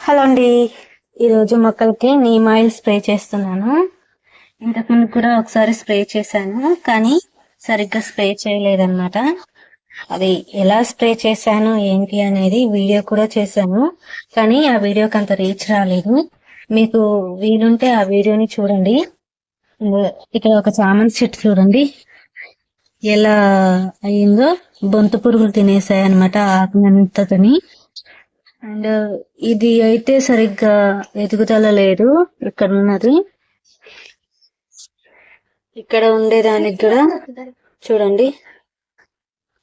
Hello అండి. ఈరోజు మొక్కలకి నీమ్ ఆయిల్ స్ప్రే చేస్తున్నాను. ఇంతకుముందు కూడా ఒకసారి స్ప్రే చేశాను కానీ సరిగ్గా స్ప్రే చేయలేదన్నమాట. అది ఎలా స్ప్రే చేశాను ఏంటి అనేది వీడియో కూడా చేశాను కానీ ఆ వీడియోకి అంత రీచ్ రాలేదు. మీకు వీలుంటే ఆ వీడియోని చూడండి. ఇక్కడ ఒక చామంతి చెట్టు చూడండి. ఎలా అయిందో బొంత పురుగులు తినేసాయి అనమాట ఆకునంతని అండ్ ఇది అయితే సరిగ్గా ఎదుగుదల లేదు. ఇక్కడ ఉన్నది. ఇక్కడ ఉండేదానికి కూడా చూడండి.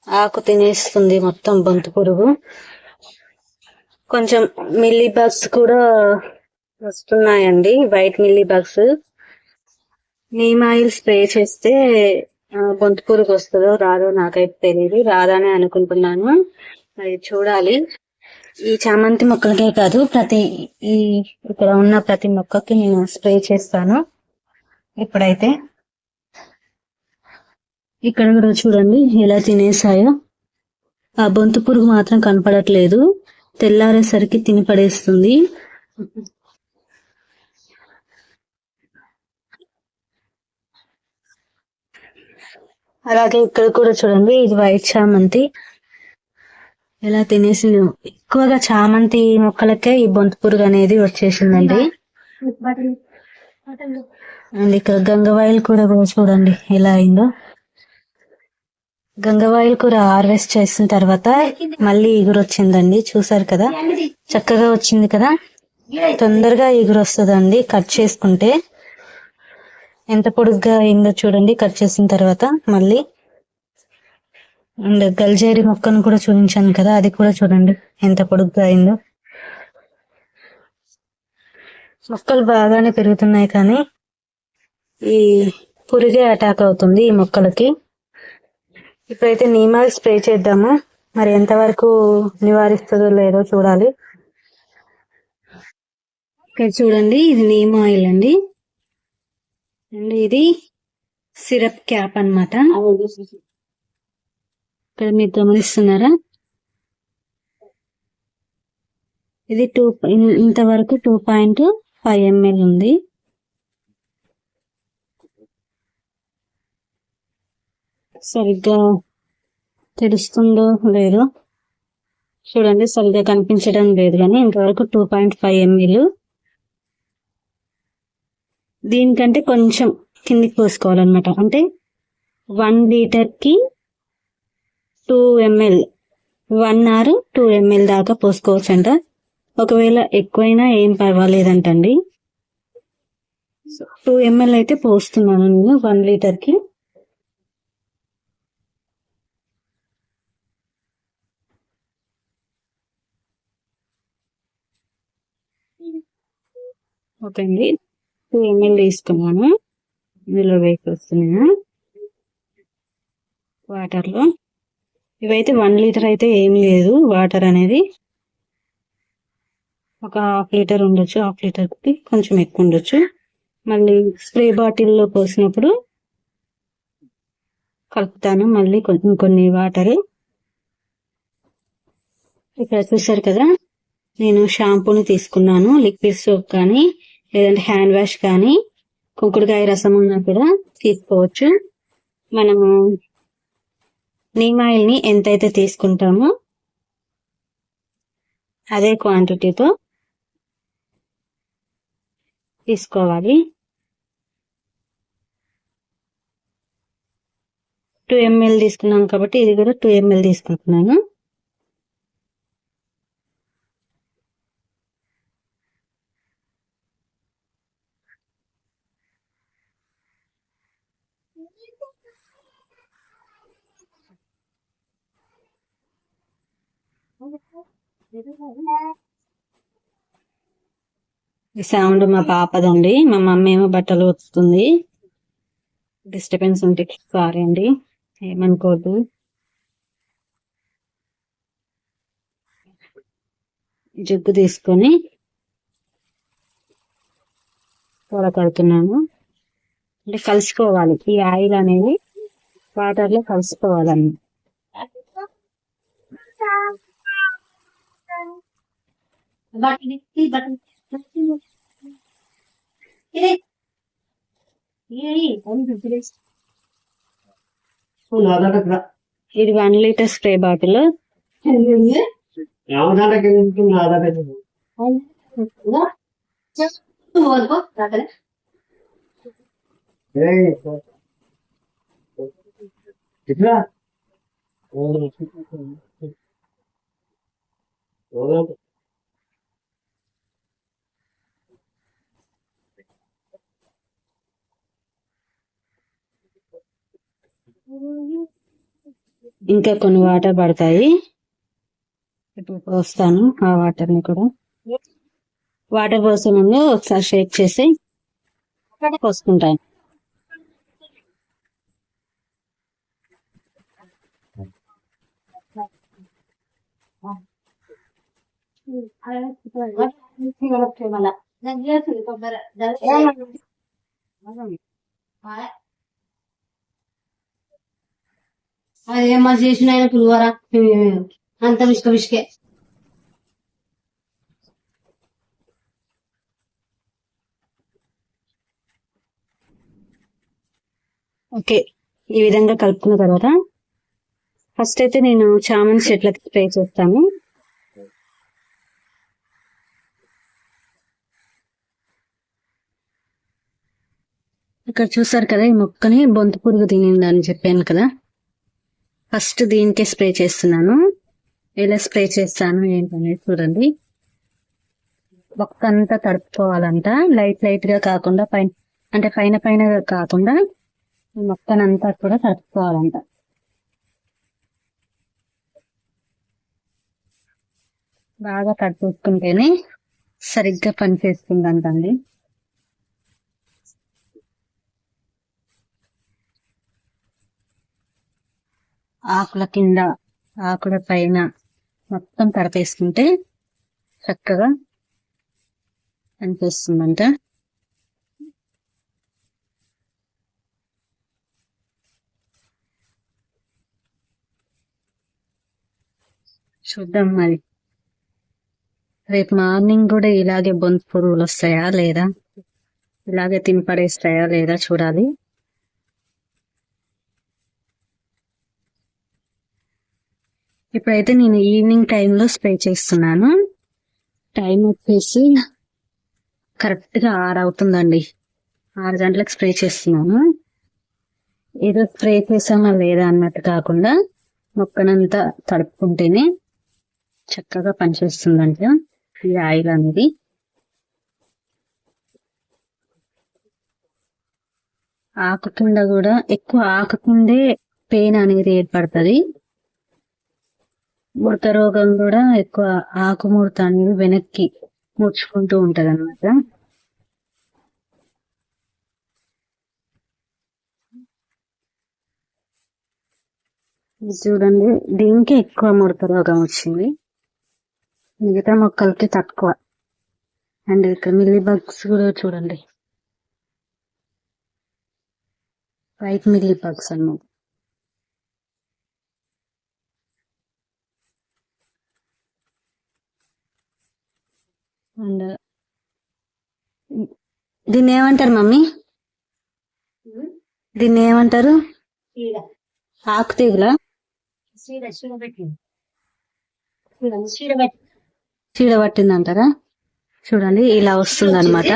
ఆకు తినేస్తుంది మొత్తం బంతి పురుగు. కొంచెం మిల్లీ బగ్స్ కూడా వస్తున్నాయండి. White mealy bugs neem oil spray చేస్తే బంతి పురుగు వస్తుందో రాదో నాకైతే తెలియదు రాదని అనుకుంటున్నాను. అది చూడాలి. ఈ చామంతి మొక్కలకే కాదు ప్రతి ఈ ఇక్కడ ఉన్న ప్రతి మొక్కకి నేను స్ప్రే చేస్తాను. ఇప్పుడైతే ఇక్కడ కూడా చూడండి ఎలా తినేసాయో. ఆ బొంతు పురుగు మాత్రం కనపడట్లేదు. తెల్లారేసరికి తిని పడేస్తుంది. అలాగే ఇక్కడ కూడా చూడండి ఇది వైట్ చామంతి. ఎలా తినేసింది ఎక్కువగా చామంతి మొక్కలకే ఈ బొంతు పురుగు అనేది వచ్చేసిందండి. అండ్ ఇక్కడ గంగవాయిల్ కూడా చూడండి ఎలా అయిందో. గంగవాయిల్ కూర హార్వెస్ట్ చేసిన తర్వాత మళ్ళీ ఎగురు వచ్చిందండి చూసారు కదా? చక్కగా వచ్చింది కదా? తొందరగా ఎగురు వస్తుందండి కట్ చేసుకుంటే. ఎంత పొడుగ్గా అయిందో చూడండి కట్ చేసిన తర్వాత మళ్ళీ అండ్ గల్జేరి మొక్కను కూడా చూపించాను కదా అది కూడా చూడండి ఎంత పొడుగ్గా అయిందో. మొక్కలు బాగానే పెరుగుతున్నాయి కానీ ఈ పురుగే అటాక్ అవుతుంది ఈ మొక్కలకి. ఇప్పుడైతే నీమాల్ స్ప్రే చేద్దాము. మరి ఎంతవరకు నివారిస్తుందో లేదో చూడాలి. ఇక్కడ చూడండి ఇది నీమ్ ఆయిల్ అండి. అండ్ ఇది సిరప్ క్యాప్ అన్నమాట. ఇక్కడ మీరు గమనిస్తున్నారా? ఇది టూ ఇంతవరకు టూ పాయింట్ ఫైవ్ ఎంఎల్ ఉంది. సరిగ్గా తెలుస్తుందో లేదో చూడండి సరిగ్గా కనిపించడం లేదు కానీ ఇంతవరకు టూ పాయింట్ ఫైవ్ ఎంఎల్. దీనికంటే కొంచెం కిందికి పోసుకోవాలన్నమాట. అంటే వన్ లీటర్కి two ML one or two ML దాకా పోసుకోవచ్చు అంట ఒకవేళ ఎక్కువైనా ఏం పర్వాలేదంటండి. టూ ఎంఎల్ అయితే పోస్తున్నాను నేను వన్ లీటర్కి ఓకే అండి. టూ ఎంఎల్ తీసుకున్నాను. ఇందులో వేసి వస్తున్నాను. వాటర్లో. ఇవైతే వన్ లీటర్ అయితే ఏం లేదు. వాటర్ అనేది ఒక హాఫ్ లీటర్ ఉండొచ్చు హాఫ్ లీటర్కి కొంచెం ఎక్కువ ఉండొచ్చు. మళ్ళీ స్ప్రే బాటిల్లో పోసినప్పుడు కలుపుతాను. మళ్ళీ కొన్ని కొన్ని వాటర్. ఇక్కడ చూసారు కదా నేను షాంపూని తీసుకున్నాను. లిక్విడ్ సోప్ కానీ లేదంటే హ్యాండ్ వాష్ కానీ కుంకుడుకాయ రసం ఉన్నా కూడా తీసుకోవచ్చు. మనము నీమ్ ఆయిల్ని ఎంతైతే తీసుకుంటామో అదే క్వాంటిటీతో తీసుకోవాలి. టూ ఎంఎల్ తీసుకున్నాం కాబట్టి ఇది కూడా టూ ఎంఎల్ తీసుకుంటున్నాను. ఈ సౌండ్ మా పాపదండి. మా మమ్మీ ఏమో బట్టలు వస్తుంది డిస్టర్బెన్స్ ఉంటే సారీ అండి. ఏమనుకోవద్దు జగ్గు తీసుకొని కూర కడుతున్నాను. అంటే కలుసుకోవాలి. ఈ ఆయిల్ అనేది వాటర్లో కలుసుకోవాలన్నమాట ఇది వన్ లీటర్ స్ప్రే బాటిల్ ఇంకా కొన్ని వాటర్ పడతాయి. ఇప్పుడు పోస్తాను ఆ వాటర్ని కూడా. వాటర్ పోసే ముందు ఒకసారి షేక్ చేసి పోసుకుంటాను. అదేమో చేసిన ఆయన పులివరా అంత విసుక విసుకే ఓకే ఈ విధంగా కలుపుకున్న తర్వాత ఫస్ట్ అయితే నేను చామంతి చెట్లకి స్ప్రే చేస్తాను. ఇక్కడ చూసారు కదా ఈ మొక్కని బొంత పురుగు తినిందని చెప్పాను కదా. ఫస్ట్ దీనికే స్ప్రే చేస్తున్నాను. ఎలా స్ప్రే చేస్తాను ఏంటనేది చూడండి. మొక్క అంతా తడుపుకోవాలంట. లైట్ లైట్గా కాకుండా పైన అంటే పైన పైన కాకుండా ఈ మొక్కనంతా కూడా తడుపుకోవాలంట. బాగా తడుపుకుంటేనే సరిగ్గా పని ఆకుల కింద ఆకుల పైన మొత్తం తడపేసుకుంటే చక్కగా అనిపిస్తుందంట. చూద్దాం మరి. రేపు మార్నింగ్ కూడా ఇలాగే బొంత పురుగులు వస్తాయా లేదా? ఇలాగే తినపడేస్తాయా లేదా చూడాలి. ఇప్పుడైతే నేను ఈవినింగ్ టైంలో స్ప్రే చేస్తున్నాను. టైం వచ్చేసి కరెక్ట్గా ఆరు అవుతుందండి ఆరు గంటలకు స్ప్రే చేస్తున్నాను. ఏదో స్ప్రే చేసామా లేదా అన్నట్టు కాకుండా మొక్కనంతా తడుపుకుంటేనే చక్కగా పనిచేస్తుందంట ఈ ఆయిల్ అనేది. ఆకుకుండా కూడా ఎక్కువ ఆకకుండే పెయిన్ అనేది ఏర్పడుతుంది. ముడత రోగం కూడా ఎక్కువ ఆకు ముడత అనేది వెనక్కి ముడుచుకుంటూ ఉంటది అనమాట చూడండి దీనికి ఎక్కువ ముడత రోగం వచ్చింది. మిగతా మొక్కలకి తక్కువ. అండ్ ఇక్కడ మిల్లీ బగ్స్ కూడా చూడండి. వైట్ మిల్లీ బగ్స్ అన్నమాట. అండ్ దీన్ని ఏమంటారు మమ్మీ? దీన్ని ఏమంటారు? ఆకు తీగల చీడ చీడ పెట్టింది. పట్టిందంటారా? చూడండి ఇలా వస్తుంది అనమాట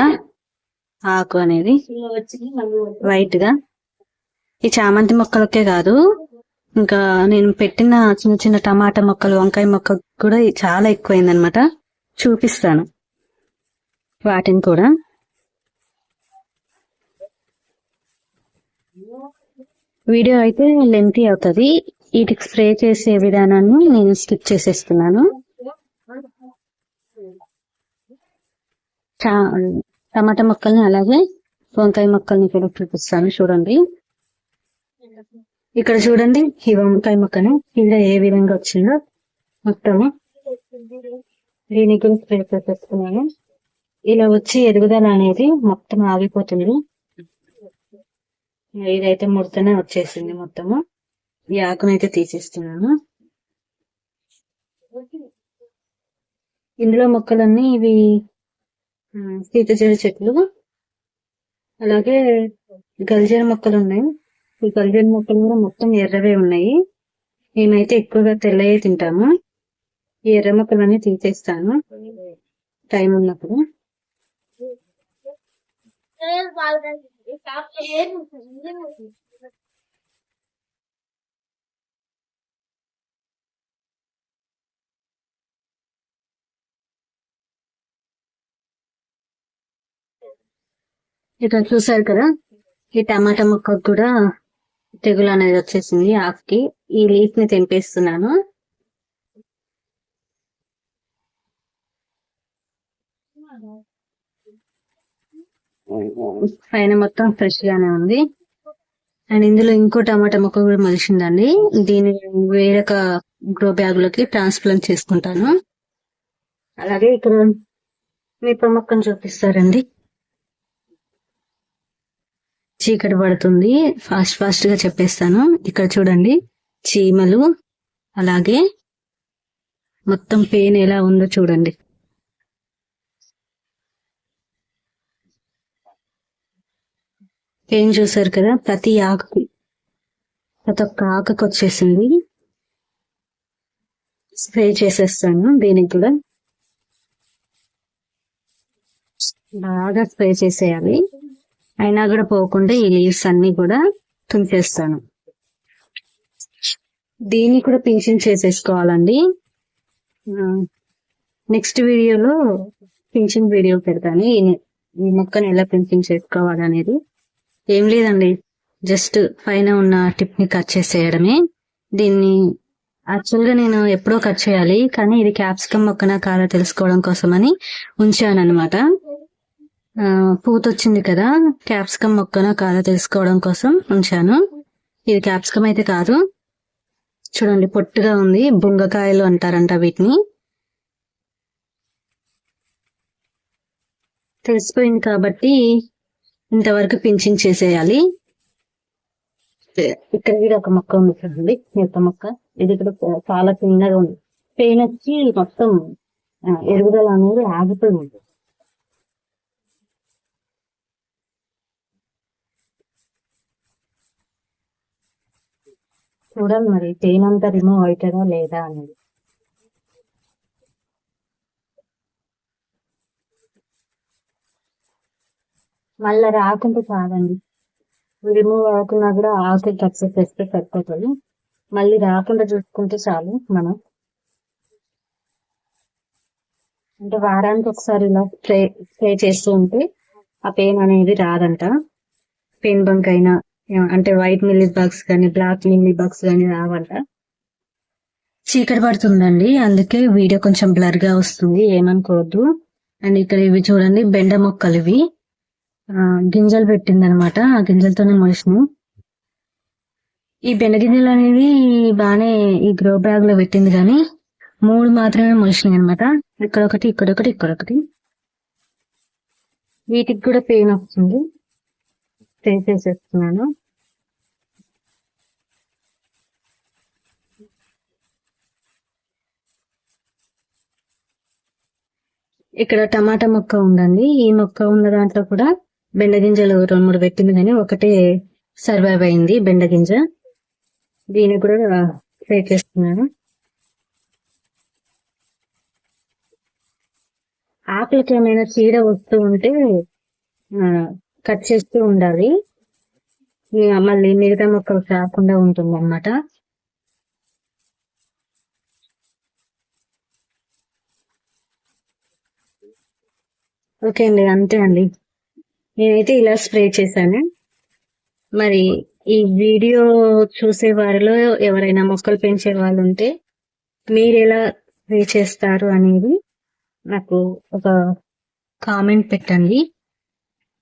ఆకు అనేది వైట్గా ఈ చామంతి మొక్కలకే కాదు ఇంకా నేను పెట్టిన చిన్న చిన్న టమాటా మొక్కలు వంకాయ మొక్క కూడా చాలా ఎక్కువైంది అనమాట చూపిస్తాను. వాటిని కూడా వీడియో అయితే లెంతీ అవుతుంది. వీటికి స్ప్రే చేసే విధానాన్ని నేను స్కిప్ చేసేస్తున్నాను. టమాటా మొక్కల్ని అలాగే వంకాయ మొక్కల్ని కూడా చూపిస్తాను చూడండి. ఇక్కడ చూడండి ఈ వంకాయ మొక్కను కింద ఏ విధంగా వచ్చిందో మొత్తము. దీనికి స్ప్రే చేసేస్తున్నాను. ఇలా వచ్చి ఎదుగుదల అనేది మొత్తం ఆగిపోతుంది. ఇదైతే ముడతనే వచ్చేసింది మొత్తము. ఈ ఆకునైతే తీసేస్తున్నాను. ఇందులో మొక్కలన్నీ ఇవి ఆ, సీతజడ చెట్లు అలాగే గల్జర మొక్కలు ఉన్నాయి. ఈ గల్జర మొక్కలు కూడా మొత్తం ఎర్రవే ఉన్నాయి. మేమైతే ఎక్కువగా తెల్లయే తింటాము. ఈ ఎర్ర మొక్కలన్నీ తీసేస్తాను. టైం ఉన్నప్పుడు. ఇక్కడ చూసారు కదా ఈ టమాటా ముక్కకు కూడా తెగులు అనేది వచ్చేసింది ఆకుకి. ఈ లీఫ్ని తెంపేస్తున్నాను. పైన మొత్తం ఫ్రెష్ గానే ఉంది. అండ్ ఇందులో ఇంకో టమాటా మొక్క కూడా మలిసిందండి దీన్ని వేరొక గ్రో బ్యాగ్లోకి ట్రాన్స్ప్లాంట్ చేసుకుంటాను. అలాగే ఇక్కడ మిరప మొక్కను చూపిస్తారండి. చీకటి పడుతుంది. ఫాస్ట్ ఫాస్ట్గా చెప్పేస్తాను. ఇక్కడ చూడండి చీమలు అలాగే మొత్తం పెయిన్ ఎలా ఉందో చూడండి. ఏం చూసారు కదా? ప్రతి ఆకుకి ప్రతి ఒక్క ఆకుకి వచ్చేసింది. స్ప్రే చేసేస్తాను దీనికి కూడా. బాగా స్ప్రే చేసేయాలి. అయినా కూడా పోకుండా ఈ లీవ్స్ అన్ని కూడా తుంచేస్తాను. దీన్ని కూడా పింఛన్ చేసేసుకోవాలండి. నెక్స్ట్ వీడియోలో పింఛన్ వీడియో పెడతాను. ఈ ఈ మొక్కను ఎలా పింఛన్ చేసుకోవాలనేది. ఏం లేదండి. జస్ట్ పైన ఉన్న టిప్ని కట్ చేసేయడమే. దీన్ని యాక్చువల్గా నేను ఎప్పుడో కట్ చేయాలి కానీ ఇది క్యాప్సికమ్ మొక్కన కాదా తెలుసుకోవడం కోసమని ఉంచాను అనమాట పూత వచ్చింది కదా క్యాప్సికమ్ మొక్కన కాదా తెలుసుకోవడం కోసం ఉంచాను. ఇది క్యాప్సికమ్ అయితే కాదు. చూడండి పొట్టుగా ఉంది. బుంగకాయలు అంటారంట వీటిని. తెలిసిపోయింది కాబట్టి ఇంతవరకు పించింగ్ చేసేయాలి. ఇక్కడ కూడా ఒక మొక్క ఉంది చూడండి మిరప మొక్క. ఇది ఇక్కడ చాలా చిన్నగా ఉంది. పెయిన్ వచ్చి మొత్తం ఎరుగుదల అనేది ఆగిపోయింది చూడాలి మరి పెయిన్ అంతా రిమూవ్ అవుతుందా లేదా అనేది. మళ్ళీ రాకుంటే చాలండి. రిమూవ్ అవ్వకున్నా కూడా ఆకులు కట్ చేస్తే సరిపోతుంది. మళ్ళీ రాకుండా చూసుకుంటే చాలు మనం. అంటే వారానికి ఒకసారి ఇలా స్ప్రే స్ప్రే చేస్తూ ఉంటే ఆ పెయిన్ అనేది రాదంట. పెయిన్ బంక్ అయినా అంటే వైట్ మిల్లీ బగ్స్ కానీ బ్లాక్ మిల్లీ బగ్స్ కానీ రావంట. చీకటి పడుతుందండి. అందుకే వీడియో కొంచెం బ్లర్గా వస్తుంది. ఏమనుకోవద్దు. అండ్ ఇక్కడ ఇవి చూడండి బెండ మొక్కలు ఇవి. గింజలు పెట్టింది అనమాట ఆ గింజలతోనే మోసినాయి ఈ బెండ గింజలు అనేవి బాగానే ఈ గ్రో బ్యాగ్లో పెట్టింది కానీ మూడు మాత్రమే మొలిసినాయి అనమాట. ఇక్కడ ఒకటి ఇక్కడ ఒకటి ఇక్కడ ఒకటి వీటికి కూడా పెయిన్ వస్తుంది స్ప్రే చేసేస్తున్నాను. ఇక్కడ టమాటా మొక్క ఉందండి. ఈ మొక్క ఉన్న దాంట్లో కూడా బెండ గింజలు రెండు మూడు పెట్టింది కానీ ఒకటే సర్వైవ్ అయింది బెండ గింజ. దీన్ని కూడా ఫ్రై చేస్తున్నాను. ఆకులకి ఏమైనా చీడ వస్తూ ఉంటే కట్ చేస్తూ ఉండాలి. మళ్ళీ మిగతా మొక్కలు రాకుండా ఉంటుంది అన్నమాట ఓకే అండి అంతే అండి. నేనైతే ఇలా స్ప్రే చేశాను. మరి ఈ వీడియో చూసే వారిలో ఎవరైనా మొక్కలు పెంచే వాళ్ళు ఉంటే మీరు ఎలా స్ప్రే చేస్తారు అనేది నాకు ఒక కామెంట్ పెట్టండి.